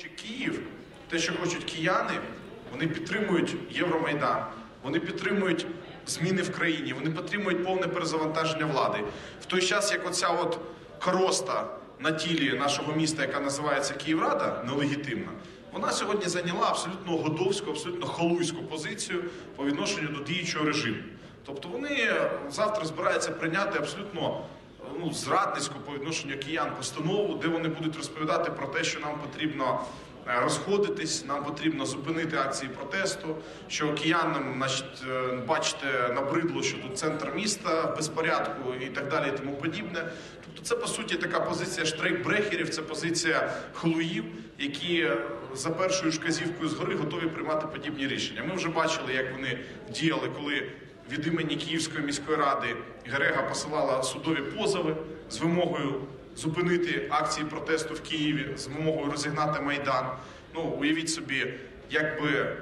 хоче Київ, те, що хочуть кияни, вони підтримують Євромайдан, вони підтримують зміни в країні, вони підтримують повне перезавантаження влади. В той час, як оця от короста на тілі нашого міста, яка називається Київрада, нелегітимна, вона сьогодні зайняла абсолютно годовську, абсолютно халуйську позицію по відношенню до діючого режиму. Тобто вони завтра збираються прийняти абсолютно ну, зрадницьку по відношенню киян постанову, де вони будуть розповідати про те, що нам потрібно е, розходитись, нам потрібно зупинити акції протесту, що киянам, значить, е, бачите, набридло, що тут центр міста в безпорядку і так далі, і тому подібне. Тобто, це по суті така позиція штрейкбрехерів, це позиція халуїв, які е, за першою ж згори готові приймати подібні рішення. Ми вже бачили, як вони діяли, коли від імені Київської міської ради Герега посилала судові позови з вимогою зупинити акції протесту в Києві, з вимогою розігнати майдан. Ну уявіть собі, як би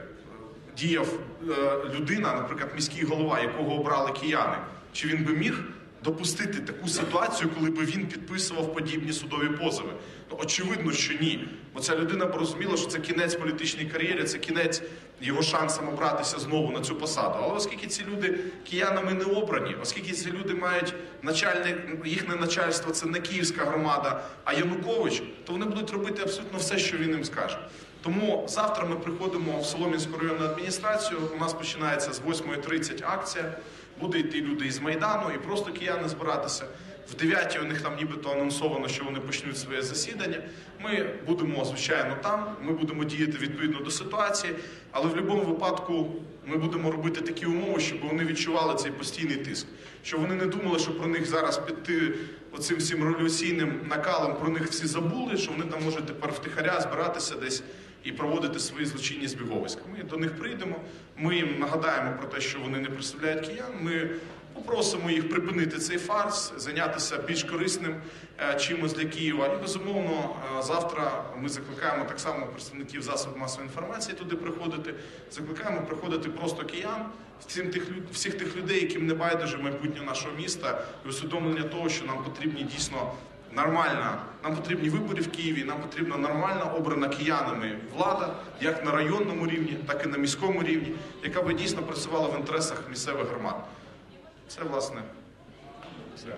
діяв е, людина, наприклад, міський голова, якого обрали кияни, чи він би міг допустити таку ситуацію, коли би він підписував подібні судові позови? Ну очевидно, що ні. Бо ця людина б розуміла, що це кінець політичній кар'єрі, це кінець його шансам обратися знову на цю посаду. Але оскільки ці люди киянами не обрані, оскільки ці люди мають начальник, їхнє начальство це не київська громада, а Янукович, то вони будуть робити абсолютно все, що він їм скаже. Тому завтра ми приходимо в Солом'янську районну адміністрацію. У нас починається з 8.30 акція. Буде йти люди із Майдану і просто кияни збиратися. В 9 у них там нібито анонсовано, що вони почнуть своє засідання. Ми будемо, звичайно, там. Ми будемо діяти відповідно до ситуації, але в будь-якому випадку ми будемо робити такі умови, щоб вони відчували цей постійний тиск. Щоб вони не думали, що про них зараз піти оцим всім революційним накалом про них всі забули, що вони там можуть тепер втихаря збиратися десь і проводити свої злочинні збіговиська. Ми до них прийдемо, ми їм нагадаємо про те, що вони не представляють киян. Ми попросимо їх припинити цей фарс, зайнятися більш корисним е, чимось для Києва. І безумовно, е, завтра ми закликаємо так само представників засобів масової інформації туди приходити. Закликаємо приходити просто киян, всім тих всіх тих людей, яким не байдуже майбутнє нашого міста, і усвідомлення того, що нам потрібні дійсно нормальна. Нам потрібні вибори в Києві, нам потрібна нормальна обрана киянами влада, як на районному рівні, так і на міському рівні, яка би дійсно працювала в інтересах місцевих громад. Це власне все.